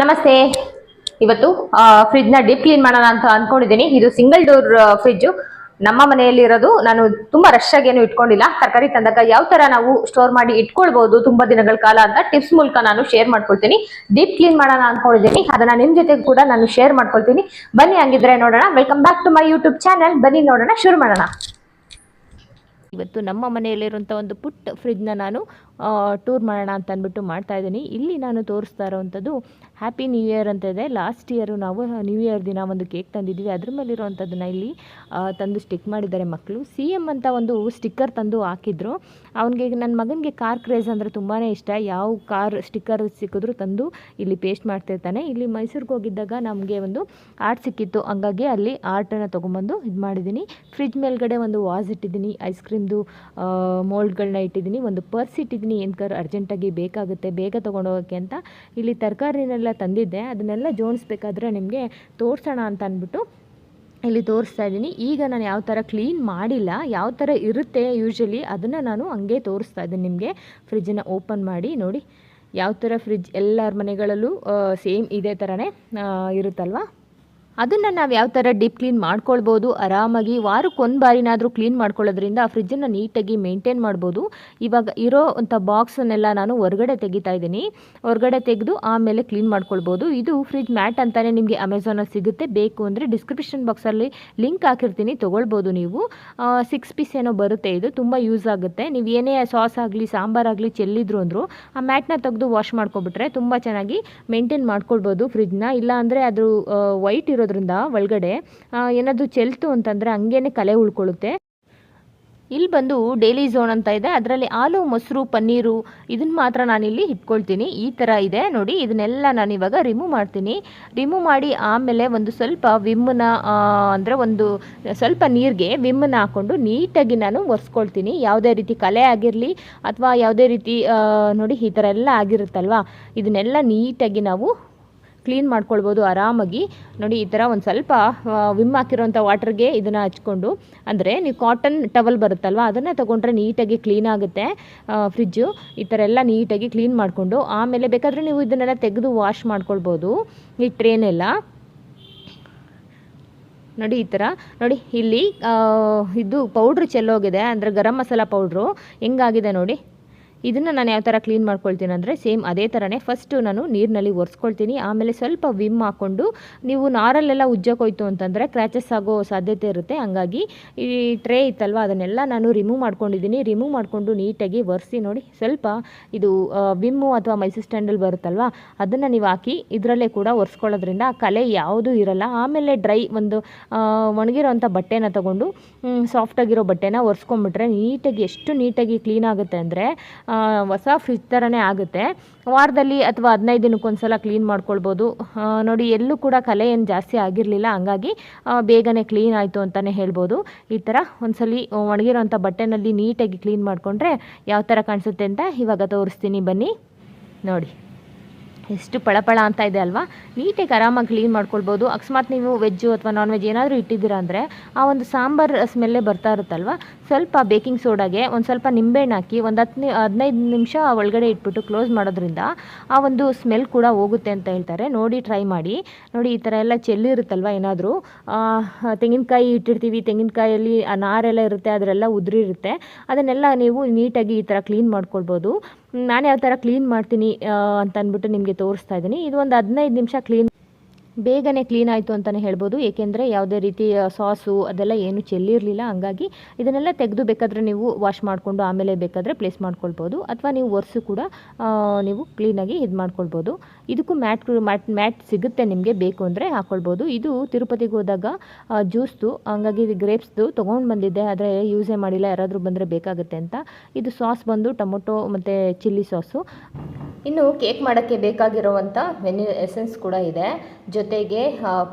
ನಮಸ್ತೆ. ಇವತ್ತು ಫ್ರಿಜ್ನ deep clean ಮಾಡೋಣ ಅಂತ ಅನ್ಕೊಂಡಿದ್ದೀನಿ. ಇದು ಸಿಂಗಲ್ ಡೋರ್ ಫ್ರಿಜ್ ನಮ್ಮ ಮನೆಯಲ್ಲಿ ಇರೋದು ನಾನು ತುಂಬಾ ರಶ್ ಆಗಿ ಏನು ಇಟ್ಕೊಂಡಿಲ್ಲ. ತರಕಾರಿ ತಂದಾಗ ಯಾವ ತರ ನಾವು ಸ್ಟೋರ್ ಮಾಡಿ ಇಟ್ಕೊಳ್ಬಹುದು ತುಂಬಾ ದಿನಗಳ ಕಾಲ ಅಂತ ಟಿಪ್ಸ್ ಮೂಲಕ ನಾನು ಶೇರ್ ಮಾಡ್ಕೊಳ್ತೀನಿ. ಡೀಪ್ ಕ್ಲೀನ್ ಮಾಡೋಣ ಅನ್ಕೊಂಡಿದ್ದೀನಿ. ಅದನ್ನ ನಿಮ್ ಜೊತೆ ಕೂಡ ನಾನು ಶೇರ್ ಮಾಡ್ಕೊಳ್ತೀನಿ. ಬನ್ನಿ ಹಂಗಿದ್ರೆ ನೋಡೋಣ. Welcome back to my YouTube channel ಬನ್ನಿ ನೋಡೋಣ. ಶುರು ಮಾಡೋಣ. ಇವತ್ತು ನಮ್ಮ ಮನೆಯಲ್ಲಿರುವಂಥ ಒಂದು ಪುಟ್ಟ ಫ್ರಿಜ್ನ ನಾನು ಟೂರ್ ಮಾಡೋಣ ಅಂತ ಅಂದ್ಬಿಟ್ಟು ಮಾಡ್ತಾ ಇದ್ದೀನಿ. ಇಲ್ಲಿ ನಾನು ತೋರಿಸ್ತಾ ಇರೋವಂಥದ್ದು ಹ್ಯಾಪಿ ನ್ಯೂ ಇಯರ್ ಅಂತ ಇದೆ. ಲಾಸ್ಟ್ ಇಯರು ನಾವು ನ್ಯೂ ಇಯರ್ ದಿನ ಒಂದು ಕೇಕ್ ತಂದಿದ್ದೀವಿ ಅದ್ರ ಮೇಲಿರುವಂಥದ್ದನ್ನ ಇಲ್ಲಿ ತಂದು ಸ್ಟಿಕ್ ಮಾಡಿದ್ದಾರೆ ಮಕ್ಕಳು. ಸಿ ಎಂ ಅಂತ ಒಂದು ಸ್ಟಿಕ್ಕರ್ ತಂದು ಹಾಕಿದ್ರು. ಅವನಿಗೆ ನನ್ನ ಮಗನಿಗೆ ಕಾರ್ ಕ್ರೇಜ್ ಅಂದರೆ ತುಂಬಾ ಇಷ್ಟ. ಯಾವ ಕಾರ್ ಸ್ಟಿಕ್ಕರ್ ಸಿಕ್ಕಿದ್ರು ತಂದು ಇಲ್ಲಿ ಪೇಸ್ಟ್ ಮಾಡ್ತಿರ್ತಾನೆ. ಇಲ್ಲಿ ಮೈಸೂರಿಗೆ ಹೋಗಿದ್ದಾಗ ನಮಗೆ ಒಂದು ಆರ್ಟ್ ಸಿಕ್ಕಿತ್ತು. ಹಂಗಾಗಿ ಅಲ್ಲಿ ಆರ್ಟನ್ನು ತೊಗೊಂಬಂದು ಇದು ಮಾಡಿದ್ದೀನಿ. ಫ್ರಿಜ್ ಮೇಲ್ಗಡೆ ಒಂದು ವಾಸ್ ಇಟ್ಟಿದ್ದೀನಿ. ಐಸ್ ಕ್ರೀಮ್ದು ಮೋಲ್ಡ್ಗಳನ್ನ ಇಟ್ಟಿದ್ದೀನಿ. ಒಂದು ಪರ್ಸ್ ಇಟ್ಟಿದ್ದೀನಿ. ಏನ್ಕರ್ ಅರ್ಜೆಂಟಾಗಿ ಬೇಕಾಗುತ್ತೆ, ಬೇಗ ತೊಗೊಂಡೋಗೋಕ್ಕೆ ಅಂತ ಇಲ್ಲಿ ತರಕಾರಿನೆಲ್ಲ ತಂದಿದ್ದೆ. ಅದನ್ನೆಲ್ಲ ಜೋಡಿಸ್ಬೇಕಾದ್ರೆ ನಿಮಗೆ ತೋರಿಸೋಣ ಅಂತ ಅಂದ್ಬಿಟ್ಟು ಇಲ್ಲಿ ತೋರಿಸ್ತಾ ಇದ್ದೀನಿ. ಈಗ ನಾನು ಯಾವ ಥರ ಕ್ಲೀನ್ ಮಾಡಿಲ್ಲ, ಯಾವ ಥರ ಇರುತ್ತೆ ಯೂಶ್ವಲಿ ಅದನ್ನು ನಾನು ಹಂಗೆ ತೋರಿಸ್ತಾ ಇದ್ದೀನಿ ನಿಮಗೆ. ಫ್ರಿಜ್ಜನ್ನು ಓಪನ್ ಮಾಡಿ ನೋಡಿ, ಯಾವ ಥರ ಫ್ರಿಜ್ ಎಲ್ಲರ ಮನೆಗಳಲ್ಲೂ ಸೇಮ್ ಇದೇ ಥರನೇ ಇರುತ್ತಲ್ವಾ? ಅದನ್ನು ನಾವು ಯಾವ ಥರ ಡೀಪ್ ಕ್ಲೀನ್ ಮಾಡ್ಕೊಳ್ಬೋದು, ಆರಾಮಾಗಿ ವಾರಕ್ಕೊಂದು ಬಾರಿನಾದರೂ ಕ್ಲೀನ್ ಮಾಡ್ಕೊಳ್ಳೋದ್ರಿಂದ ಆ ಫ್ರಿಜ್ಜನ್ನು ನೀಟಾಗಿ ಮೇಂಟೈನ್ ಮಾಡ್ಬೋದು. ಇವಾಗ ಇರೋ ಅಂಥ ಬಾಕ್ಸನ್ನೆಲ್ಲ ನಾನು ಹೊರಗಡೆ ತೆಗಿತಾ ಇದ್ದೀನಿ. ಹೊರಗಡೆ ತೆಗೆದು ಆಮೇಲೆ ಕ್ಲೀನ್ ಮಾಡ್ಕೊಳ್ಬೋದು. ಇದು ಫ್ರಿಜ್ ಮ್ಯಾಟ್ ಅಂತಲೇ ನಿಮಗೆ ಅಮೆಝಾನಲ್ಲಿ ಸಿಗುತ್ತೆ. ಬೇಕು ಅಂದರೆ ಡಿಸ್ಕ್ರಿಪ್ಷನ್ ಬಾಕ್ಸಲ್ಲಿ ಲಿಂಕ್ ಹಾಕಿರ್ತೀನಿ, ತೊಗೊಳ್ಬೋದು ನೀವು. ಸಿಕ್ಸ್ ಪೀಸ್ ಏನೋ ಬರುತ್ತೆ ಇದು, ತುಂಬ ಯೂಸ್ ಆಗುತ್ತೆ. ನೀವು ಏನೇ ಸಾಸ್ ಆಗಲಿ ಸಾಂಬಾರಾಗಲಿ ಚೆಲ್ಲಿದ್ರು ಅಂದರು, ಆ ಮ್ಯಾಟ್ನ ತೆಗೆದು ವಾಶ್ ಮಾಡ್ಕೊಬಿಟ್ರೆ ತುಂಬ ಚೆನ್ನಾಗಿ ಮೇಂಟೈನ್ ಮಾಡ್ಕೊಳ್ಬೋದು ಫ್ರಿಜ್ನ ಇಲ್ಲ ಅಂದರೆ ಅದು ವೈಟ್ ಇರೋದ್ರಿಂದ ಒಳಗಡೆ ಏನಾದರೂ ಚೆಲ್ತು ಅಂತಂದರೆ ಹಂಗೇನೆ ಕಲೆ ಉಳ್ಕೊಳ್ಳುತ್ತೆ. ಇಲ್ಲಿ ಬಂದು ಡೈಲಿ ಝೋನ್ ಅಂತ ಇದೆ. ಅದರಲ್ಲಿ ಹಾಲು, ಮೊಸರು, ಪನ್ನೀರು ಇದನ್ನು ಮಾತ್ರ ನಾನಿಲ್ಲಿ ಇಟ್ಕೊಳ್ತೀನಿ ಈ ಥರ ಇದೆ ನೋಡಿ, ಇದನ್ನೆಲ್ಲ ನಾನು ಇವಾಗ ರಿಮೂವ್ ಮಾಡ್ತೀನಿ. ರಿಮೂವ್ ಮಾಡಿ ಆಮೇಲೆ ಒಂದು ಸ್ವಲ್ಪ ವಿಮ್ಮನ್ನ ಅಂದರೆ ಒಂದು ಸ್ವಲ್ಪ ನೀರಿಗೆ ವಿಮ್ಮನ್ನ ಹಾಕ್ಕೊಂಡು ನೀಟಾಗಿ ನಾನು ಒರೆಸ್ಕೊಳ್ತೀನಿ. ಯಾವುದೇ ರೀತಿ ಕಲೆ ಆಗಿರಲಿ ಅಥವಾ ಯಾವುದೇ ರೀತಿ ನೋಡಿ ಈ ಥರ ಎಲ್ಲ ಆಗಿರುತ್ತಲ್ವ, ಇದನ್ನೆಲ್ಲ ನೀಟಾಗಿ ನಾವು ಕ್ಲೀನ್ ಮಾಡ್ಕೊಳ್ಬೋದು ಆರಾಮಾಗಿ. ನೋಡಿ, ಈ ಥರ ಒಂದು ಸ್ವಲ್ಪ ವಿಮ್ ಹಾಕಿರೋಂಥ ವಾಟರ್ಗೆ ಇದನ್ನು ಹಚ್ಕೊಂಡು, ಅಂದರೆ ನೀವು ಕಾಟನ್ ಟವಲ್ ಬರುತ್ತಲ್ವ, ಅದನ್ನು ತೊಗೊಂಡ್ರೆ ನೀಟಾಗಿ ಕ್ಲೀನ್ ಆಗುತ್ತೆ ಫ್ರಿಜ್ಜು. ಈ ಥರ ಎಲ್ಲ ನೀಟಾಗಿ ಕ್ಲೀನ್ ಮಾಡಿಕೊಂಡು, ಆಮೇಲೆ ಬೇಕಾದರೆ ನೀವು ಇದನ್ನೆಲ್ಲ ತೆಗೆದು ವಾಶ್ ಮಾಡ್ಕೊಳ್ಬೋದು, ಈ ಟ್ರೇನೆಲ್ಲ ನೋಡಿ, ಈ ಥರ. ನೋಡಿ, ಇಲ್ಲಿ ಇದು ಪೌಡ್ರ್ ಚೆಲ್ಲೋಗಿದೆ, ಅಂದರೆ ಗರಂ ಮಸಾಲ ಪೌಡ್ರು. ಹೆಂಗಾಗಿದೆ ನೋಡಿ. ಇದನ್ನು ನಾನು ಯಾವ ಥರ ಕ್ಲೀನ್ ಮಾಡ್ಕೊಳ್ತೀನಿ ಅಂದರೆ ಸೇಮ್ ಅದೇ ಥರನೇ ಫಸ್ಟು ನಾನು ನೀರಿನಲ್ಲಿ ಒರೆಸ್ಕೊಳ್ತೀನಿ. ಆಮೇಲೆ ಸ್ವಲ್ಪ ವಿಮ್ ಹಾಕ್ಕೊಂಡು ನೀವು ನಾರಲ್ಲೆಲ್ಲ ಉಜ್ಜೋಕೋಯ್ತು ಅಂತಂದರೆ ಕ್ರ್ಯಾಚಸ್ ಆಗೋ ಸಾಧ್ಯತೆ ಇರುತ್ತೆ. ಹಂಗಾಗಿ ಈ ಟ್ರೇ ಇತ್ತಲ್ವ, ಅದನ್ನೆಲ್ಲ ನಾನು ರಿಮೂವ್ ಮಾಡ್ಕೊಂಡಿದ್ದೀನಿ. ರಿಮೂವ್ ಮಾಡಿಕೊಂಡು ನೀಟಾಗಿ ಒರೆಸಿ ನೋಡಿ, ಸ್ವಲ್ಪ ಇದು ವಿಮ್ಮು ಅಥವಾ ಮೈಸೂರು ಸ್ಟ್ಯಾಂಡಲ್ ಬರುತ್ತಲ್ವ, ಅದನ್ನು ನೀವು ಹಾಕಿ ಇದರಲ್ಲೇ ಕೂಡ ಒರೆಸ್ಕೊಳ್ಳೋದ್ರಿಂದ ಕಲೆ ಯಾವುದೂ ಇರಲ್ಲ. ಆಮೇಲೆ ಡ್ರೈ ಒಂದು ಒಣಗಿರೋವಂಥ ಬಟ್ಟೆನ ತಗೊಂಡು ಸಾಫ್ಟಾಗಿರೋ ಬಟ್ಟೆನ ಒರೆಸ್ಕೊಂಬಿಟ್ರೆ ನೀಟಾಗಿ ಎಷ್ಟು ನೀಟಾಗಿ ಕ್ಲೀನ್ ಆಗುತ್ತೆ ಅಂದರೆ ಹೊಸ ಫ್ರಿಜ್ ಥರನೇ ಆಗುತ್ತೆ. ವಾರದಲ್ಲಿ ಅಥವಾ ಹದಿನೈದು ದಿನಕ್ಕೊಂದ್ಸಲ ಕ್ಲೀನ್ ಮಾಡ್ಕೊಳ್ಬೋದು. ನೋಡಿ, ಎಲ್ಲೂ ಕೂಡ ಕಲೆ ಏನು ಜಾಸ್ತಿ ಆಗಿರಲಿಲ್ಲ, ಹಂಗಾಗಿ ಬೇಗನೆ ಕ್ಲೀನ್ ಆಯಿತು ಅಂತಲೇ ಹೇಳ್ಬೋದು. ಈ ಥರ ಒಂದ್ಸಲಿ ಒಣಗಿರೋಂಥ ಬಟ್ಟೆನಲ್ಲಿ ನೀಟಾಗಿ ಕ್ಲೀನ್ ಮಾಡಿಕೊಂಡ್ರೆ ಯಾವ ಥರ ಕಾಣಿಸುತ್ತೆ ಅಂತ ಇವಾಗ ತೋರಿಸ್ತೀನಿ. ಬನ್ನಿ, ನೋಡಿ. ಎಷ್ಟು ಪಳಪಳ ಅಂತ ಇದೆ ಅಲ್ವಾ? ನೀಟಾಗಿ ಆರಾಮಾಗಿ ಕ್ಲೀನ್ ಮಾಡ್ಕೊಳ್ಬೋದು. ಅಕಸ್ಮಾತ್ ನೀವು ವೆಜ್ಜು ಅಥವಾ ನಾನ್ ವೆಜ್ ಏನಾದರೂ ಇಟ್ಟಿದ್ದೀರಾ ಅಂದರೆ, ಆ ಒಂದು ಸಾಂಬಾರ್ ಸ್ಮೆಲ್ಲೇ ಬರ್ತಾ ಇರುತ್ತಲ್ವ? ಸ್ವಲ್ಪ ಬೇಕಿಂಗ್ ಸೋಡಾಗೆ ಒಂದು ಸ್ವಲ್ಪ ನಿಂಬೆಹಣ್ಣು ಹಾಕಿ ಒಂದು ಹತ್ತು ಹದಿನೈದು ನಿಮಿಷ ಒಳಗಡೆ ಇಟ್ಬಿಟ್ಟು ಕ್ಲೋಸ್ ಮಾಡೋದ್ರಿಂದ ಆ ಒಂದು ಸ್ಮೆಲ್ ಕೂಡ ಹೋಗುತ್ತೆ ಅಂತ ಹೇಳ್ತಾರೆ. ನೋಡಿ, ಟ್ರೈ ಮಾಡಿ. ನೋಡಿ, ಈ ಥರ ಎಲ್ಲ ಚೆಲ್ಲಿರುತ್ತಲ್ವ ಏನಾದರೂ? ತೆಂಗಿನಕಾಯಿ ಇಟ್ಟಿರ್ತೀವಿ, ತೆಂಗಿನಕಾಯಲ್ಲಿ ಆ ನಾರೆಲ್ಲ ಇರುತ್ತೆ, ಅದರೆಲ್ಲ ಉದುರಿರುತ್ತೆ ಅದನ್ನೆಲ್ಲ ನೀವು ನೀಟಾಗಿ ಈ ಥರ ಕ್ಲೀನ್ ಮಾಡ್ಕೊಳ್ಬೋದು. ನಾನು ಯಾವ ಥರ ಕ್ಲೀನ್ ಮಾಡ್ತೀನಿ ಅಂತ ಅಂದ್ಬಿಟ್ಟು ನಿಮಗೆ ತೋರಿಸ್ತಾ ಇದ್ದೀನಿ. ಇದು ಒಂದು ಹದಿನೈದು ನಿಮಿಷ ಕ್ಲೀನ್ ಬೇಗನೆ ಕ್ಲೀನ್ ಆಯಿತು ಅಂತಲೇ ಹೇಳ್ಬೋದು. ಏಕೆಂದರೆ ಯಾವುದೇ ರೀತಿ ಸಾಸು ಅದೆಲ್ಲ ಏನು ಚೆಲ್ಲಿರಲಿಲ್ಲ. ಹಂಗಾಗಿ ಇದನ್ನೆಲ್ಲ ತೆಗೆದು ಬೇಕಾದರೆ ನೀವು ವಾಶ್ ಮಾಡಿಕೊಂಡು ಆಮೇಲೆ ಬೇಕಾದರೆ ಪ್ಲೇಸ್ ಮಾಡ್ಕೊಳ್ಬೋದು. ಅಥವಾ ನೀವು ಒರೆಸು ಕೂಡ ನೀವು ಕ್ಲೀನಾಗಿ ಇದು ಮಾಡ್ಕೊಳ್ಬೋದು. ಇದಕ್ಕೂ ಮ್ಯಾಟ್ ಮ್ಯಾಟ್ ಮ್ಯಾಟ್ ಸಿಗುತ್ತೆ ನಿಮಗೆ ಬೇಕು ಅಂದರೆ ಹಾಕ್ಕೊಳ್ಬೋದು ಇದು ತಿರುಪತಿಗೆ ಹೋದಾಗ ಜ್ಯೂಸ್ದು ಹಂಗಾಗಿ ಗ್ರೇಪ್ಸ್ದು ತೊಗೊಂಡು ಬಂದಿದ್ದೆ. ಆದರೆ ಯೂಸೇ ಮಾಡಿಲ್ಲ. ಯಾರಾದರೂ ಬಂದರೆ ಬೇಕಾಗುತ್ತೆ ಅಂತ. ಇದು ಸಾಸ್ ಬಂದು ಟೊಮೊಟೊ ಮತ್ತು ಚಿಲ್ಲಿ ಸಾಸು. ಇನ್ನು ಕೇಕ್ ಮಾಡೋಕ್ಕೆ ಬೇಕಾಗಿರುವಂಥ ವೆನಿ ಎಸೆನ್ಸ್ ಕೂಡ ಇದೆ. ಜೊತೆಗೆ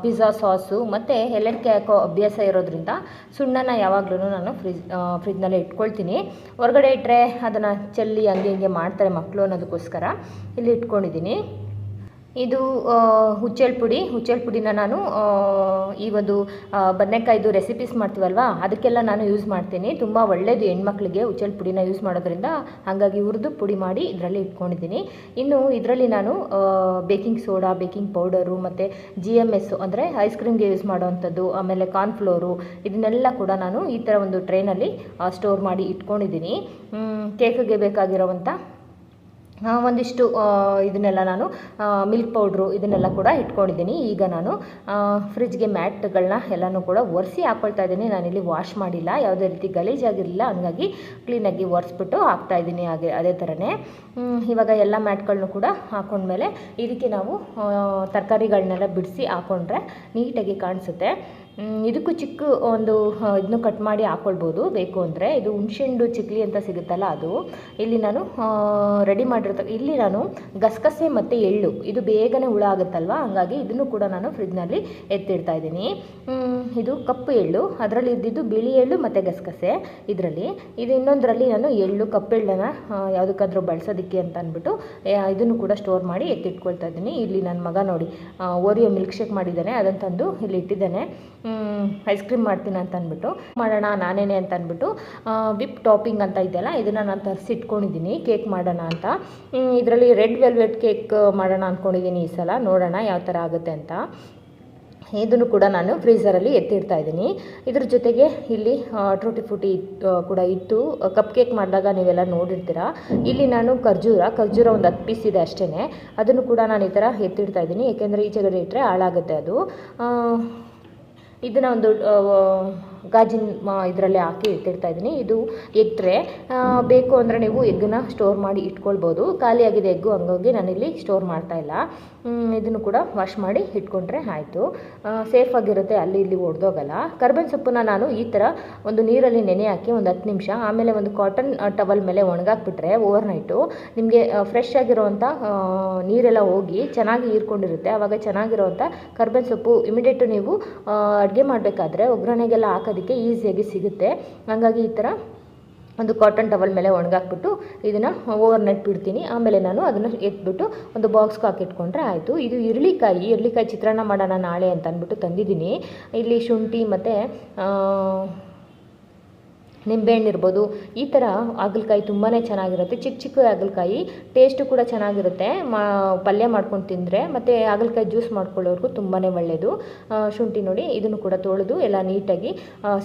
ಪಿಜ್ಜಾ ಸಾಸು ಮತ್ತು ಎಲೆಡ್ಕೆ ಹಾಕೋ ಅಭ್ಯಾಸ ಇರೋದ್ರಿಂದ ಸುಣ್ಣನ ಯಾವಾಗಲೂ ನಾನು ಫ್ರಿಜ್ ಫ್ರಿಜ್ನಲ್ಲೇ ಇಟ್ಕೊಳ್ತೀನಿ. ಹೊರಗಡೆ ಇಟ್ಟರೆ ಅದನ್ನು ಚೆಲ್ಲಿ ಹಂಗೆ ಹಿಂಗೆ ಮಾಡ್ತಾರೆ ಮಕ್ಕಳು ಅನ್ನೋದಕ್ಕೋಸ್ಕರ ಇಲ್ಲಿ ಇಟ್ಕೊಂಡಿದ್ದೀನಿ. ಇದು ಹುಚ್ಚೆಳ್ಳು ಹುಚ್ಚೆಳ್ ಪುಡಿ. ಹುಚ್ಚೆಳ್ ಪುಡಿನ ನಾನು ಈ ಒಂದು ಬದನೆಕಾಯ್ದು ರೆಸಿಪೀಸ್ ಮಾಡ್ತೀವಲ್ವಾ, ಅದಕ್ಕೆಲ್ಲ ನಾನು ಯೂಸ್ ಮಾಡ್ತೀನಿ. ತುಂಬ ಒಳ್ಳೆಯದು ಹೆಣ್ಮಕ್ಳಿಗೆ ಹುಚ್ಚೆಳ್ ಪುಡಿನ ಯೂಸ್ ಮಾಡೋದ್ರಿಂದ. ಹಾಗಾಗಿ ಹುರಿದು ಪುಡಿ ಮಾಡಿ ಇದರಲ್ಲಿ ಇಟ್ಕೊಂಡಿದ್ದೀನಿ. ಇನ್ನು ಇದರಲ್ಲಿ ನಾನು ಬೇಕಿಂಗ್ ಸೋಡಾ ಬೇಕಿಂಗ್ ಪೌಡರು ಮತ್ತು ಜಿ ಎಂ ಎಸ್ಸು ಅಂದರೆ ಐಸ್ ಕ್ರೀಮ್ಗೆ ಯೂಸ್ ಮಾಡೋವಂಥದ್ದು ಆಮೇಲೆ ಕಾರ್ನ್ಫ್ಲೋರು ಇದನ್ನೆಲ್ಲ ಕೂಡ ನಾನು ಈ ಥರ ಒಂದು ಟ್ರೈನಲ್ಲಿ ಸ್ಟೋರ್ ಮಾಡಿ ಇಟ್ಕೊಂಡಿದ್ದೀನಿ. ಕೇಕ್ಗೆ ಬೇಕಾಗಿರೋವಂಥ ಒಂದಿಷ್ಟು ಇದನ್ನೆಲ್ಲ ನಾನು ಮಿಲ್ಕ್ ಪೌಡ್ರು ಇದನ್ನೆಲ್ಲ ಕೂಡ ಇಟ್ಕೊಂಡಿದ್ದೀನಿ. ಈಗ ನಾನು ಫ್ರಿಜ್ಗೆ ಮ್ಯಾಟ್ಗಳನ್ನ ಎಲ್ಲನೂ ಕೂಡ ಒರೆಸಿ ಹಾಕ್ಕೊಳ್ತಾ ಇದ್ದೀನಿ. ನಾನಿಲ್ಲಿ ವಾಶ್ ಮಾಡಿಲ್ಲ, ಯಾವುದೇ ರೀತಿ ಗಲೀಜಾಗಿರಲಿಲ್ಲ ಹಂಗಾಗಿ ಕ್ಲೀನಾಗಿ ಒರೆಸ್ಬಿಟ್ಟು ಹಾಕ್ತಾ ಇದ್ದೀನಿ ಹಾಗೆ, ಅದೇ ಥರನೇ. ಇವಾಗ ಎಲ್ಲ ಮ್ಯಾಟ್ಗಳನ್ನೂ ಕೂಡ ಹಾಕೊಂಡ್ಮೇಲೆ ಇದಕ್ಕೆ ನಾವು ತರಕಾರಿಗಳನ್ನೆಲ್ಲ ಬಿಡಿಸಿ ಹಾಕ್ಕೊಂಡ್ರೆ ನೀಟಾಗಿ ಕಾಣಿಸುತ್ತೆ. ಇದಕ್ಕೂ ಚಿಕ್ಕ ಒಂದು ಇದನ್ನು ಕಟ್ ಮಾಡಿ ಹಾಕ್ಕೊಳ್ಬೋದು ಬೇಕು ಅಂದರೆ ಇದು ಹುಣಸೆಹಣ್ಣು ಚಿಕ್ಲಿ ಅಂತ ಸಿಗುತ್ತಲ್ಲ ಅದು. ಇಲ್ಲಿ ನಾನು ರೆಡಿ ಮಾಡಿರ್ತ ಇಲ್ಲಿ ನಾನು ಗಸಗಸೆ ಮತ್ತು ಎಳ್ಳು, ಇದು ಬೇಗನೆ ಹುಳ ಆಗುತ್ತಲ್ವ? ಹಂಗಾಗಿ ಇದನ್ನು ಕೂಡ ನಾನು ಫ್ರಿಜ್ನಲ್ಲಿ ಎತ್ತಿಡ್ತಾ ಇದ್ದೀನಿ. ಇದು ಕಪ್ಪು ಎಳ್ಳು, ಅದರಲ್ಲಿ ಇದ್ದಿದ್ದು ಬಿಳಿ ಎಳ್ಳು ಮತ್ತು ಗಸಗಸೆ ಇದರಲ್ಲಿ. ಇದು ಇನ್ನೊಂದರಲ್ಲಿ ನಾನು ಎಳ್ಳು, ಕಪ್ಪು ಎಳ್ಳನ್ನು ಯಾವುದಕ್ಕಾದ್ರೂ ಬಳಸೋದಕ್ಕೆ ಅಂತ ಅಂದ್ಬಿಟ್ಟು ಇದನ್ನು ಕೂಡ ಸ್ಟೋರ್ ಮಾಡಿ ಎತ್ತಿಟ್ಕೊಳ್ತಾ ಇದ್ದೀನಿ. ಇಲ್ಲಿ ನನ್ನ ಮಗ ನೋಡಿ ಓರಿಯೋ ಮಿಲ್ಕ್ ಶೇಕ್ ಮಾಡಿದ್ದಾನೆ. ಅದನ್ನು ತಂದು ಇಲ್ಲಿ ಇಟ್ಟಿದ್ದಾನೆ. ಐಸ್ ಕ್ರೀಮ್ ಮಾಡ್ತೀನಿ ಅಂತ ಅಂದ್ಬಿಟ್ಟು, ಮಾಡೋಣ, ನಾನೇನೆ ಅಂತ ಅಂದ್ಬಿಟ್ಟು ವಿಪ್ ಟಾಪಿಂಗ್ ಅಂತ ಇದೆಯಲ್ಲ, ಇದನ್ನು ನಾನು ತರಿಸಿಟ್ಕೊಂಡಿದ್ದೀನಿ ಕೇಕ್ ಮಾಡೋಣ ಅಂತ. ಇದರಲ್ಲಿ ರೆಡ್ ವೆಲ್ವೆಟ್ ಕೇಕ್ ಮಾಡೋಣ ಅಂದ್ಕೊಂಡಿದ್ದೀನಿ ಈ ಸಲ, ನೋಡೋಣ ಯಾವ ಥರ ಆಗುತ್ತೆ ಅಂತ. ಇದನ್ನು ಕೂಡ ನಾನು ಫ್ರೀಸರಲ್ಲಿ ಎತ್ತಿಡ್ತಾ ಇದ್ದೀನಿ. ಇದ್ರ ಜೊತೆಗೆ ಇಲ್ಲಿ ಟ್ರೂಟಿ ಫ್ರೂಟಿ ಕೂಡ ಇತ್ತು ಕಪ್ ಕೇಕ್ ಮಾಡಿದಾಗ ನೀವೆಲ್ಲ ನೋಡಿರ್ತೀರ. ಇಲ್ಲಿ ನಾನು ಖರ್ಜೂರ ಖರ್ಜೂರ ಒಂದು ಹತ್ತು ಪೀಸ್ ಇದೆ ಅಷ್ಟೇ ಅದನ್ನು ಕೂಡ ನಾನು ಈ ಥರ ಎತ್ತಿಡ್ತಾ ಇದ್ದೀನಿ, ಏಕೆಂದರೆ ಈಚೆಗಡೆ ಇಟ್ಟರೆ ಹಾಳಾಗುತ್ತೆ ಅದು. ಇದನ್ನು ಒಂದು ಗಾಜಿನ ಇದರಲ್ಲಿ ಹಾಕಿ ಇಟ್ಟಿರ್ತಾ ಇದ್ದೀನಿ ಇದು ಎಗ್ ಟ್ರೇ ಬೇಕು ಅಂದರೆ ನೀವು ಎಗ್ಗನ್ನ ಸ್ಟೋರ್ ಮಾಡಿ ಇಟ್ಕೊಳ್ಬೋದು. ಖಾಲಿಯಾಗಿದೆ ಎಗ್ಗು ಹಂಗಾಗಿ ನಾನಿಲ್ಲಿ ಸ್ಟೋರ್ ಮಾಡ್ತಾ ಇಲ್ಲ. ಇದನ್ನು ಕೂಡ ವಾಶ್ ಮಾಡಿ ಇಟ್ಕೊಂಡ್ರೆ ಆಯಿತು. ಸೇಫ್ ಆಗಿರುತ್ತೆ, ಅಲ್ಲಿ ಇಲ್ಲಿ ಒಡೆದೋಗಲ್ಲ. ಕರ್ಬೇವಿನ ಸೊಪ್ಪನ್ನ ನಾನು ಈ ಥರ ಒಂದು ನೀರಲ್ಲಿ ನೆನೆ ಹಾಕಿ ಒಂದು ಹತ್ತು ನಿಮಿಷ, ಆಮೇಲೆ ಒಂದು ಕಾಟನ್ ಟವಲ್ ಮೇಲೆ ಒಣಗಾಕ್ಬಿಟ್ರೆ ಓವರ್ ನೈಟು ನಿಮಗೆ ಫ್ರೆಶ್ ಆಗಿರೋವಂಥ ನೀರೆಲ್ಲ ಹೋಗಿ ಚೆನ್ನಾಗಿ ಹೀರ್ಕೊಂಡಿರುತ್ತೆ. ಆವಾಗ ಚೆನ್ನಾಗಿರೋವಂಥ ಕರ್ಬೇವಿನ ಸೊಪ್ಪು ಇಮಿಡಿಯೇಟು ನೀವು ಅಡುಗೆ ಮಾಡಬೇಕಾದ್ರೆ ಒಗ್ಗರಣೆಗೆಲ್ಲ ಹಾಕೋದಕ್ಕೆ ಈಸಿಯಾಗಿ ಸಿಗುತ್ತೆ. ಹಾಗಾಗಿ ಈ ಥರ ಒಂದು ಕಾಟನ್ ಟವಲ್ ಮೇಲೆ ಒಣಗಾಕ್ಬಿಟ್ಟು ಇದನ್ನು ಓವರ್ ನೈಟ್ ಬಿಡ್ತೀನಿ. ಆಮೇಲೆ ನಾನು ಅದನ್ನು ಎತ್ಬಿಟ್ಟು ಒಂದು ಬಾಕ್ಸ್ಗೆ ಹಾಕಿಟ್ಕೊಂಡ್ರೆ ಆಯಿತು. ಇದು ಇರಳಿಕಾಯಿ ಇರಳಿಕಾಯಿ ಚಿತ್ರಾನ್ನ ಮಾಡೋಣ ನಾಳೆ ಅಂತ ಅಂದ್ಬಿಟ್ಟು ತಂದಿದ್ದೀನಿ. ಇಲ್ಲಿ ಶುಂಠಿ ಮತ್ತು ನಿಂಬೆಹಣ್ಣು ಇರ್ಬೋದು, ಈ ಥರ ಹಾಗಲಕಾಯಿ ತುಂಬಾ ಚೆನ್ನಾಗಿರುತ್ತೆ. ಚಿಕ್ಕ ಚಿಕ್ಕ ಹಾಗಲಕಾಯಿ ಟೇಸ್ಟು ಕೂಡ ಚೆನ್ನಾಗಿರುತ್ತೆ. ಮಾ, ಪಲ್ಯ ಮಾಡ್ಕೊಂಡು ತಿಂದರೆ, ಮತ್ತು ಹಾಗಲಕಾಯಿ ಜ್ಯೂಸ್ ಮಾಡ್ಕೊಳ್ಳೋರ್ಗೂ ತುಂಬಾ ಒಳ್ಳೆಯದು ಶುಂಠಿ ನೋಡಿ, ಇದನ್ನು ಕೂಡ ತೊಳೆದು ಎಲ್ಲ ನೀಟಾಗಿ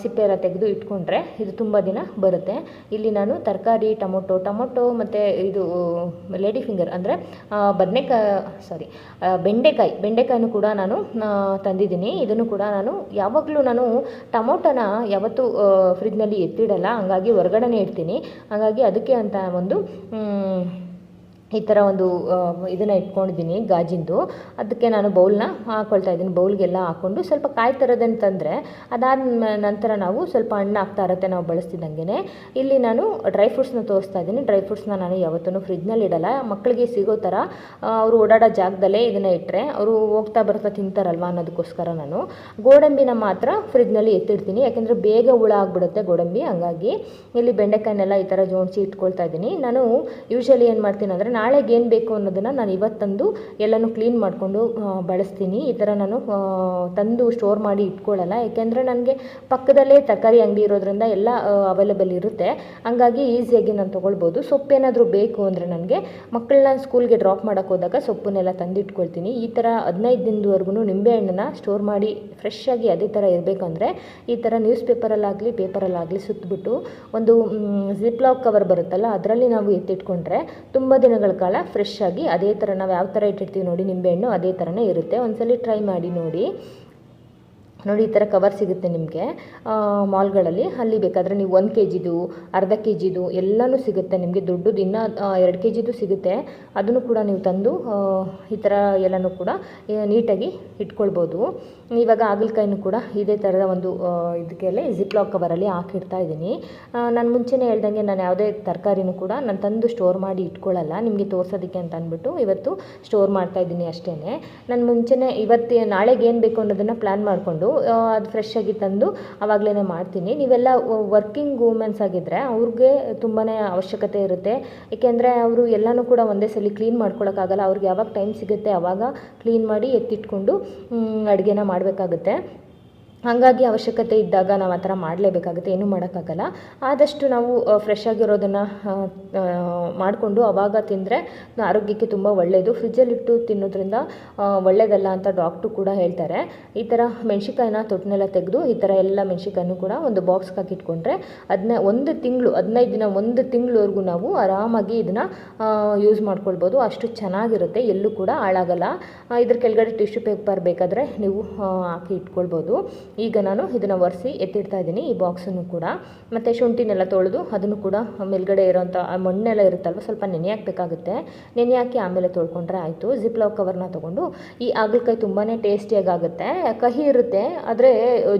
ಸಿಪ್ಪೆ ಎಲ್ಲ ತೆಗೆದು ಇಟ್ಕೊಂಡ್ರೆ ಇದು ತುಂಬ ದಿನ ಬರುತ್ತೆ. ಇಲ್ಲಿ ನಾನು ತರಕಾರಿ, ಟೊಮೊಟೊ ಟೊಮೊಟೊ ಮತ್ತು ಇದು, ಲೇಡಿ ಫಿಂಗರ್ ಅಂದರೆ ಬದನೆಕಾಯಿ ಸಾರಿ ಬೆಂಡೆಕಾಯಿ, ಬೆಂಡೆಕಾಯಿನೂ ಕೂಡ ನಾನು ತಂದಿದ್ದೀನಿ. ಇದನ್ನು ಕೂಡ ನಾನು ಯಾವಾಗಲೂ ನಾನು ಟೊಮೊಟೊನ ಯಾವತ್ತೂ ಫ್ರಿಜ್ನಲ್ಲಿ ಎತ್ತಿಡಲ್ಲ ಹಂಗಾಗಿ ಹೊರಗಡೆನೇ ಇಡ್ತೀನಿ. ಹಾಗಾಗಿ ಅದಕ್ಕೆ ಅಂತ ಒಂದು ಈ ಥರ ಒಂದು ಇದನ್ನು ಇಟ್ಕೊಂಡಿದ್ದೀನಿ ಗಾಜಿಂದು. ಅದಕ್ಕೆ ನಾನು ಬೌಲ್ನ ಹಾಕ್ಕೊಳ್ತಾ ಇದ್ದೀನಿ. ಬೌಲ್ಗೆಲ್ಲ ಹಾಕ್ಕೊಂಡು ಸ್ವಲ್ಪ ಕಾಯಿ ಥರದಂತಂದರೆ ಅದಾದ ನಂತರ ನಾವು ಸ್ವಲ್ಪ ಹಣ್ಣು ಹಾಕ್ತಾ ಇರುತ್ತೆ ನಾವು ಬಳಸ್ತಿದ್ದಂಗೆ ಇಲ್ಲಿ ನಾನು ಡ್ರೈ ಫ್ರೂಟ್ಸ್ನ ತೋರಿಸ್ತಾ ಇದ್ದೀನಿ. ಡ್ರೈ ಫ್ರೂಟ್ಸ್ನ ನಾನು ಯಾವತ್ತೂ ಫ್ರಿಜ್ನಲ್ಲಿ ಇಡಲ್ಲ. ಮಕ್ಕಳಿಗೆ ಸಿಗೋ ಥರ ಅವರು ಓಡಾಡೋ ಜಾಗದಲ್ಲೇ ಇದನ್ನು ಇಟ್ಟರೆ ಅವರು ಹೋಗ್ತಾ ಬರ್ತಾ ತಿಂತಾರಲ್ವ ಅನ್ನೋದಕ್ಕೋಸ್ಕರ ನಾನು. ಗೋಡಂಬಿನ ಮಾತ್ರ ಫ್ರಿಜ್ನಲ್ಲಿ ಎತ್ತಿಡ್ತೀನಿ. ಯಾಕೆಂದರೆ ಬೇಗ ಹುಳ ಆಗಿಬಿಡುತ್ತೆ ಗೋಡಂಬಿ. ಹಂಗಾಗಿ ಇಲ್ಲಿ ಬೆಂಡೆಕಾಯಿನೆಲ್ಲ ಈ ಥರ ಜೋಡಿಸಿ ಇಟ್ಕೊಳ್ತಾ ಇದ್ದೀನಿ. ನಾನು ಯೂಶಲಿ ಏನು ಮಾಡ್ತೀನಿ ಅಂದರೆ ನಾಳೆಗೆ ಏನು ಬೇಕು ಅನ್ನೋದನ್ನು ನಾನು ಇವತ್ತಂದು ಎಲ್ಲನೂ ಕ್ಲೀನ್ ಮಾಡಿಕೊಂಡು ಬಳಸ್ತೀನಿ. ಈ ಥರ ನಾನು ತಂದು ಸ್ಟೋರ್ ಮಾಡಿ ಇಟ್ಕೊಳ್ಳಲ್ಲ ಯಾಕೆಂದರೆ ನನಗೆ ಪಕ್ಕದಲ್ಲೇ ತರಕಾರಿ ಅಂಗಡಿ ಇರೋದ್ರಿಂದ ಎಲ್ಲ ಅವೈಲೇಬಲ್ ಇರುತ್ತೆ. ಹಂಗಾಗಿ ಈಸಿಯಾಗಿ ನಾನು ತೊಗೊಳ್ಬೋದು. ಸೊಪ್ಪೇನಾದರೂ ಬೇಕು ಅಂದರೆ ನನಗೆ ಮಕ್ಕಳನ್ನ ಸ್ಕೂಲ್ಗೆ ಡ್ರಾಪ್ ಮಾಡೋಕ್ಕೆ ಹೋದಾಗ ಸೊಪ್ಪನ್ನೆಲ್ಲ ತಂದಿಟ್ಕೊಳ್ತೀನಿ. ಈ ಥರ ಹದಿನೈದು ದಿನದವರೆಗೂ ನಿಂಬೆಹಣ್ಣನ್ನ ಸ್ಟೋರ್ ಮಾಡಿ ಫ್ರೆಶ್ ಆಗಿ ಅದೇ ಥರ ಇರಬೇಕಂದ್ರೆ ಈ ಥರ ನ್ಯೂಸ್ ಪೇಪರಲ್ಲಾಗಲಿ ಪೇಪರಲ್ಲಾಗಲಿ ಸುತ್ತಬಿಟ್ಟು ಒಂದು ಜಿಪ್ಲಾಕ್ ಕವರ್ ಬರುತ್ತಲ್ಲ, ಅದರಲ್ಲಿ ನಾವು ಎತ್ತಿಟ್ಕೊಂಡ್ರೆ ತುಂಬ ದಿನಗಳ ಕಾಲ ಫ್ರೆಶ್ ಆಗಿ ಅದೇ ಥರ ನಾವು ಯಾವ ಥರ ಇಟ್ಟಿರ್ತೀವಿ ನೋಡಿ ನಿಂಬೆಹಣ್ಣು ಅದೇ ಥರನೇ ಇರುತ್ತೆ. ಒಂದ್ಸಲಿ ಟ್ರೈ ಮಾಡಿ ನೋಡಿ. ನೋಡಿ ಈ ಥರ ಕವರ್ ಸಿಗುತ್ತೆ ನಿಮಗೆ. ಮಾಲ್ಗಳಲ್ಲಿ ಅಲ್ಲಿ ಬೇಕಾದರೆ ನೀವು ಒಂದು ಕೆ ಜಿದು ಅರ್ಧ ಕೆ ಜಿದು ಎಲ್ಲನೂ ಸಿಗುತ್ತೆ ನಿಮಗೆ. ದೊಡ್ಡದು ಇನ್ನೂ ಎರಡು ಕೆ ಜಿದು ಸಿಗುತ್ತೆ. ಅದನ್ನು ಕೂಡ ನೀವು ತಂದು ಈ ಥರ ಎಲ್ಲನೂ ಕೂಡ ನೀಟಾಗಿ ಇಟ್ಕೊಳ್ಬೋದು. ಇವಾಗ ಹಾಗಲಕಾಯಿನೂ ಕೂಡ ಇದೇ ಥರದ ಒಂದು ಇದಕ್ಕೆಲ್ಲ ಜಿಪ್ಲಾಕ್ ಕವರಲ್ಲಿ ಹಾಕಿಡ್ತಾ ಇದ್ದೀನಿ. ನಾನು ಮುಂಚೆನೇ ಹೇಳ್ದಂಗೆ ನಾನು ಯಾವುದೇ ತರಕಾರಿನೂ ಕೂಡ ನಾನು ತಂದು ಸ್ಟೋರ್ ಮಾಡಿ ಇಟ್ಕೊಳ್ಳಲ್ಲ ನಿಮಗೆ ತೋರ್ಸೋದಕ್ಕೆ ಅಂತ ಅಂದ್ಬಿಟ್ಟು ಇವತ್ತು ಸ್ಟೋರ್ ಮಾಡ್ತಾ ಇದ್ದೀನಿ ಅಷ್ಟೇ ನಾನು ಮುಂಚೆನೇ ಇವತ್ತು ನಾಳೆಗೆ ಏನು ಬೇಕು ಅನ್ನೋದನ್ನು ಪ್ಲ್ಯಾನ್ ಮಾಡಿಕೊಂಡು ಅದು ಫ್ರೆಶ್ ಆಗಿ ತಂದು ಆವಾಗಲೇ ಮಾಡ್ತೀನಿ. ನೀವೆಲ್ಲ ವರ್ಕಿಂಗ್ ವುಮೆನ್ಸ್ ಆಗಿದ್ದರೆ ಅವ್ರಿಗೆ ತುಂಬಾ ಅವಶ್ಯಕತೆ ಇರುತ್ತೆ. ಏಕೆಂದರೆ ಅವರು ಎಲ್ಲನೂ ಕೂಡ ಒಂದೇ ಸಲ ಕ್ಲೀನ್ ಮಾಡ್ಕೊಳ್ಳೋಕ್ಕಾಗಲ್ಲ ಅವ್ರಿಗೆ ಯಾವಾಗ ಟೈಮ್ ಸಿಗುತ್ತೆ ಆವಾಗ ಕ್ಲೀನ್ ಮಾಡಿ ಎತ್ತಿಟ್ಕೊಂಡು ಅಡುಗೆನ ಮಾಡಬೇಕಾಗುತ್ತೆ. ಹಾಗಾಗಿ ಅವಶ್ಯಕತೆ ಇದ್ದಾಗ ನಾವು ಆ ಥರ ಮಾಡಲೇಬೇಕಾಗುತ್ತೆ, ಏನೂ ಮಾಡೋಕ್ಕಾಗಲ್ಲ. ಆದಷ್ಟು ನಾವು ಫ್ರೆಶ್ ಆಗಿರೋದನ್ನು ಮಾಡಿಕೊಂಡು ಅವಾಗ ತಿಂದರೆ ಆರೋಗ್ಯಕ್ಕೆ ತುಂಬ ಒಳ್ಳೆಯದು ಫ್ರಿಜ್ಜಲ್ಲಿಟ್ಟು ತಿನ್ನೋದ್ರಿಂದ ಒಳ್ಳೆಯದಲ್ಲ ಅಂತ ಡಾಕ್ಟ್ರು ಕೂಡ ಹೇಳ್ತಾರೆ. ಈ ಥರ ಮೆಣಸಿಕಾಯಿನ ತೊಟ್ಟನೆಲ್ಲ ತೆಗೆದು, ಈ ಥರ ಎಲ್ಲ ಮೆಣಸಿಕಾಯಿನೂ ಕೂಡ ಒಂದು ಬಾಕ್ಸ್ಗೆ ಹಾಕಿಟ್ಕೊಂಡ್ರೆ ಅದನ್ನ ಒಂದು ತಿಂಗಳು, ಹದಿನೈದು ದಿನ ಒಂದು ತಿಂಗಳವರೆಗೂ ನಾವು ಆರಾಮಾಗಿ ಇದನ್ನು ಯೂಸ್ ಮಾಡ್ಕೊಳ್ಬೋದು. ಅಷ್ಟು ಚೆನ್ನಾಗಿರುತ್ತೆ, ಎಲ್ಲೂ ಕೂಡ ಹಾಳಾಗಲ್ಲ. ಇದ್ರ ಕೆಳಗಡೆ ಟಿಶ್ಯೂ ಪೇಪರ್ ಬೇಕಾದರೆ ನೀವು ಹಾಕಿ ಇಟ್ಕೊಳ್ಬೋದು. ಈಗ ನಾನು ಇದನ್ನು ಒರೆಸಿ ಎತ್ತಿಡ್ತಾ ಇದ್ದೀನಿ, ಈ ಬಾಕ್ಸನ್ನು ಕೂಡ. ಮತ್ತು ಶುಂಠಿನೆಲ್ಲ ತೊಳೆದು ಅದನ್ನು ಕೂಡ ಮೇಲ್ಗಡೆ ಇರೋಂಥ ಮಣ್ಣೆಲ್ಲ ಇರುತ್ತಲ್ವ, ಸ್ವಲ್ಪ ನೆನೆ ಹಾಕಬೇಕಾಗುತ್ತೆ. ನೆನೆ ಹಾಕಿ ಆಮೇಲೆ ತೊಳ್ಕೊಂಡ್ರೆ ಆಯಿತು. ಜಿಪ್ ಲಾಕ್ ಕವರ್ನ ತೊಗೊಂಡು ಈ ಹಾಗಲಕಾಯಿ ತುಂಬಾ ಟೇಸ್ಟಿಯಾಗಿ ಆಗುತ್ತೆ ಕಹಿ ಇರುತ್ತೆ, ಆದರೆ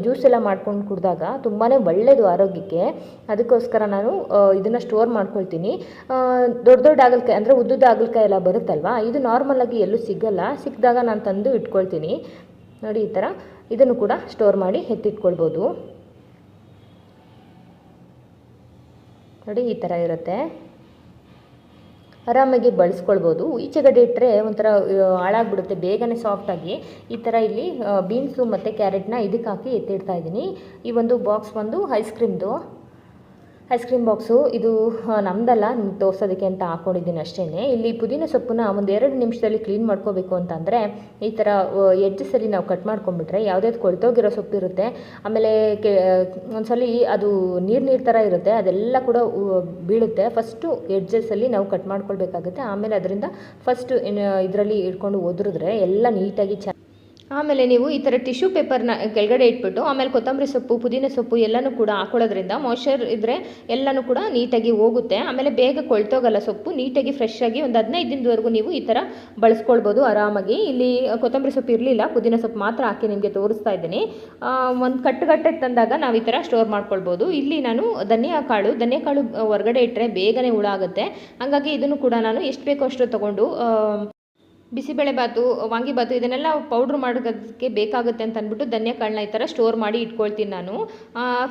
ಜ್ಯೂಸ್ ಎಲ್ಲ ಮಾಡ್ಕೊಂಡು ಕುಡಿದಾಗ ತುಂಬಾ ಒಳ್ಳೆಯದು ಆರೋಗ್ಯಕ್ಕೆ. ಅದಕ್ಕೋಸ್ಕರ ನಾನು ಇದನ್ನು ಸ್ಟೋರ್ ಮಾಡ್ಕೊಳ್ತೀನಿ. ದೊಡ್ಡ ದೊಡ್ಡ ಆಗಲಕಾಯಿ ಅಂದರೆ ಉದ್ದುದ ಆಗಲಕಾಯಿ ಎಲ್ಲ ಬರುತ್ತಲ್ವ, ಇದು ನಾರ್ಮಲಾಗಿ ಎಲ್ಲೂ ಸಿಗಲ್ಲ. ಸಿಕ್ಕಿದಾಗ ನಾನು ತಂದು ಇಟ್ಕೊಳ್ತೀನಿ. ನೋಡಿ ಈ ಥರ ಇದನ್ನು ಕೂಡ ಸ್ಟೋರ್ ಮಾಡಿ ಎತ್ತಿಟ್ಕೊಳ್ಬೋದು. ನೋಡಿ, ಈ ಥರ ಇರುತ್ತೆ. ಆರಾಮಾಗಿ ಬಳಸ್ಕೊಳ್ಬೋದು. ಈಚೆಗಡೆ ಇಟ್ಟರೆ ಒಂಥರ ಹಾಳಾಗ್ಬಿಡುತ್ತೆ. ಬೇಗನೆ ಸಾಫ್ಟಾಗಿ ಈ ಥರ ಇಲ್ಲಿ ಬೀನ್ಸು ಮತ್ತು ಕ್ಯಾರೆಟ್ನ ಇದಕ್ಕೆ ಹಾಕಿ ಎತ್ತಿಡ್ತಾ ಇದ್ದೀನಿ. ಈ ಒಂದು ಬಾಕ್ಸ್ ಬಂದು ಐಸ್ ಕ್ರೀಮ್ದು ಐಸ್ ಕ್ರೀಮ್ ಬಾಕ್ಸು ಇದು ನಮ್ಮದಲ್ಲ ತೋರ್ಸೋದಕ್ಕೆ ಅಂತ ಹಾಕ್ಕೊಂಡಿದ್ದೀನಿ ಅಷ್ಟೇ ಇಲ್ಲಿ ಪುದೀನ ಸೊಪ್ಪನ್ನ ಒಂದು ಎರಡು ನಿಮಿಷದಲ್ಲಿ ಕ್ಲೀನ್ ಮಾಡ್ಕೋಬೇಕು ಅಂತಂದರೆ, ಈ ಥರ ಎಡ್ಜಸಲ್ಲಿ ನಾವು ಕಟ್ ಮಾಡ್ಕೊಂಬಿಟ್ರೆ ಯಾವುದ್ಯಾವ್ದು ಕೊಳ್ತೋಗಿರೋ ಸೊಪ್ಪು ಇರುತ್ತೆ. ಆಮೇಲೆ ಕೆ ಒಂದ್ಸಲಿ ಅದು ನೀರು ನೀರು ಥರ ಇರುತ್ತೆ, ಅದೆಲ್ಲ ಕೂಡ ಬೀಳುತ್ತೆ. ಫಸ್ಟು ಎಡ್ಜಸ್ಸಲ್ಲಿ ನಾವು ಕಟ್ ಮಾಡ್ಕೊಳ್ಬೇಕಾಗುತ್ತೆ. ಆಮೇಲೆ ಅದರಿಂದ ಫಸ್ಟು ಇದರಲ್ಲಿ ಇಟ್ಕೊಂಡು ಒದ್ರಿದ್ರೆ ಎಲ್ಲ ನೀಟಾಗಿ ಆಮೇಲೆ ನೀವು ಈ ಥರ ಟಿಶ್ಯೂ ಪೇಪರ್ನ ಕೆಳಗಡೆ ಇಟ್ಬಿಟ್ಟು, ಆಮೇಲೆ ಕೊತ್ತಂಬರಿ ಸೊಪ್ಪು, ಪುದೀನ ಸೊಪ್ಪು ಎಲ್ಲನೂ ಕೂಡ ಹಾಕೊಳ್ಳೋದ್ರಿಂದ ಮಾಯ್ಶ್ಚರ್ ಇದ್ದರೆ ಎಲ್ಲನೂ ಕೂಡ ನೀಟಾಗಿ ಹೋಗುತ್ತೆ. ಆಮೇಲೆ ಬೇಗ ಕೊಳ್ತೋಗಲ್ಲ ಸೊಪ್ಪು, ನೀಟಾಗಿ ಫ್ರೆಶ್ ಆಗಿ ಒಂದು ಹದಿನೈದು ದಿನದವರೆಗೂ ನೀವು ಈ ಥರ ಬಳಸ್ಕೊಳ್ಬೋದು ಆರಾಮಾಗಿ. ಇಲ್ಲಿ ಕೊತ್ತಂಬರಿ ಸೊಪ್ಪು ಇರಲಿಲ್ಲ, ಪುದೀನ ಸೊಪ್ಪು ಮಾತ್ರ ಹಾಕಿ ನಿಮಗೆ ತೋರಿಸ್ತಾ ಇದ್ದೀನಿ. ಒಂದು ಕಟ್ಟುಗಟ್ಟೆ ತಂದಾಗ ನಾವು ಈ ಥರ ಸ್ಟೋರ್ ಮಾಡ್ಕೊಳ್ಬೋದು. ಇಲ್ಲಿ ನಾನು ಧನಿಯಾ ಕಾಳು ಧನಿಯಾ ಕಾಳು ಹೊರಗಡೆ ಇಟ್ಟರೆ ಬೇಗನೆ ಹುಳ ಆಗುತ್ತೆ. ಹಾಗಾಗಿ ಇದನ್ನು ಕೂಡ ನಾನು ಎಷ್ಟು ಬೇಕೋ ಅಷ್ಟು ತೊಗೊಂಡು ಆ, ಬಿಸಿಬೇಳೆ ಬಾತು ವಾಂಗಿಬಾತು ಇದನ್ನೆಲ್ಲ ಪೌಡ್ರ್ ಮಾಡೋದಕ್ಕೆ ಬೇಕಾಗುತ್ತೆ ಅಂತ ಅಂದ್ಬಿಟ್ಟು ಧನ್ಯಕಾಳನ್ನ ಈ ಥರ ಸ್ಟೋರ್ ಮಾಡಿ ಇಟ್ಕೊಳ್ತೀನಿ ನಾನು.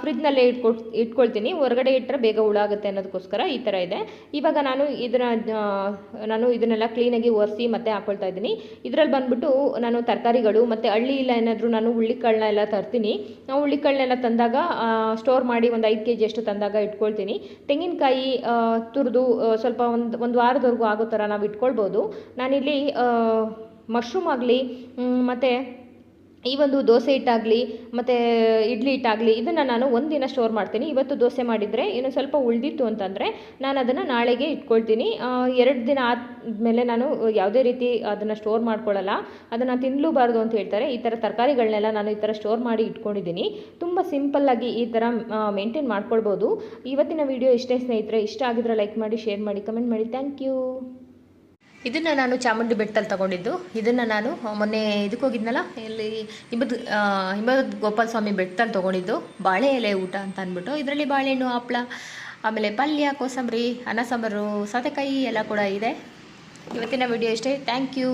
ಫ್ರಿಜ್ನಲ್ಲೇ ಇಟ್ಕೊ ಇಟ್ಕೊಳ್ತೀನಿ. ಹೊರಗಡೆ ಇಟ್ಟರೆ ಬೇಗ ಹುಳ ಆಗುತ್ತೆ ಅನ್ನೋದಕ್ಕೋಸ್ಕರ ಈ ಥರ ಇದೆ. ಇವಾಗ ನಾನು ಇದನ್ನ ನಾನು ಇದನ್ನೆಲ್ಲ ಕ್ಲೀನಾಗಿ ಒರೆಸಿ ಮತ್ತೆ ಹಾಕ್ಕೊಳ್ತಾ ಇದ್ದೀನಿ. ಇದರಲ್ಲಿ ಬಂದ್ಬಿಟ್ಟು ನಾನು ತರಕಾರಿಗಳು ಮತ್ತು ಹಳ್ಳಿ ಇಲ್ಲ ಏನಾದರೂ ನಾನು ಹುಳ್ಳಿಕಾಳನ್ನ ಎಲ್ಲ ತರ್ತೀನಿ. ನಾವು ಹುಳ್ಳಿಕಾಳನ್ನೆಲ್ಲ ತಂದಾಗ ಸ್ಟೋರ್ ಮಾಡಿ ಒಂದು ಐದು ಕೆ ಜಿ ಅಷ್ಟು ತಂದಾಗ ಇಟ್ಕೊಳ್ತೀನಿ. ತೆಂಗಿನಕಾಯಿ ತುರಿದು ಸ್ವಲ್ಪ ಒಂದು ಒಂದು ವಾರದವರೆಗೂ ಆಗೋ ಥರ ನಾವು ಇಟ್ಕೊಳ್ಬೋದು. ನಾನಿಲ್ಲಿ ಮಶ್ರೂಮ್ ಆಗಲಿ ಮತ್ತು ಈ ಒಂದು ದೋಸೆ ಹಿಟ್ಟಾಗಲಿ, ಮತ್ತು ಇಡ್ಲಿ ಹಿಟ್ಟಾಗಲಿ, ಇದನ್ನು ನಾನು ಒಂದಿನ ಸ್ಟೋರ್ ಮಾಡ್ತೀನಿ. ಇವತ್ತು ದೋಸೆ ಮಾಡಿದರೆ ಇನ್ನು ಸ್ವಲ್ಪ ಉಳಿದಿತ್ತು ಅಂತಂದರೆ ನಾನು ಅದನ್ನು ನಾಳೆಗೆ ಇಟ್ಕೊಳ್ತೀನಿ. ಎರಡು ದಿನ ಆದಮೇಲೆ ನಾನು ಯಾವುದೇ ರೀತಿ ಅದನ್ನು ಸ್ಟೋರ್ ಮಾಡ್ಕೊಳ್ಳಲ್ಲ. ಅದನ್ನು ತಿನ್ನಲೂಬಾರ್ದು ಅಂತ ಹೇಳ್ತಾರೆ. ಈ ಥರ ತರಕಾರಿಗಳನ್ನೆಲ್ಲ ನಾನು ಈ ಥರ ಸ್ಟೋರ್ ಮಾಡಿ ಇಟ್ಕೊಂಡಿದ್ದೀನಿ. ತುಂಬ ಸಿಂಪಲ್ಲಾಗಿ ಈ ಥರ ಮೇಂಟೈನ್ ಮಾಡ್ಕೊಳ್ಬೋದು. ಇವತ್ತಿನ ವಿಡಿಯೋ ಇಷ್ಟೇ ಸ್ನೇಹಿತರೆ. ಇಷ್ಟ ಆಗಿದ್ರೆ ಲೈಕ್ ಮಾಡಿ ಶೇರ್ ಮಾಡಿ ಕಮೆಂಟ್ ಮಾಡಿ. ಥ್ಯಾಂಕ್ ಯು ಇದನ್ನು ನಾನು ಚಾಮುಂಡಿ ಬೆಟ್ಟದಲ್ಲಿ ತಗೊಂಡಿದ್ದು. ಇದನ್ನು ನಾನು ಮೊನ್ನೆ ಇದಕ್ಕೆ ಹೋಗಿದ್ನಲ್ಲ, ಇಲ್ಲಿ ಹಿಮದ ಹಿಮದ ಗೋಪಾಲ ಸ್ವಾಮಿ ಬೆಟ್ಟದಲ್ಲಿ ತೊಗೊಂಡಿದ್ದು. ಬಾಳೆ ಎಲೆ ಊಟ ಅಂತ ಅಂದ್ಬಿಟ್ಟು. ಇದರಲ್ಲಿ ಬಾಳೆಹಣ್ಣು, ಹಪ್ಳ, ಆಮೇಲೆ ಪಲ್ಯ, ಕೋಸಂಬರಿ, ಅನ್ನ ಸಾಂಬಾರು, ಸೌತೆಕಾಯಿ ಎಲ್ಲ ಕೂಡ ಇದೆ. ಇವತ್ತಿನ ವಿಡಿಯೋ ಇಷ್ಟೇ. Thank you.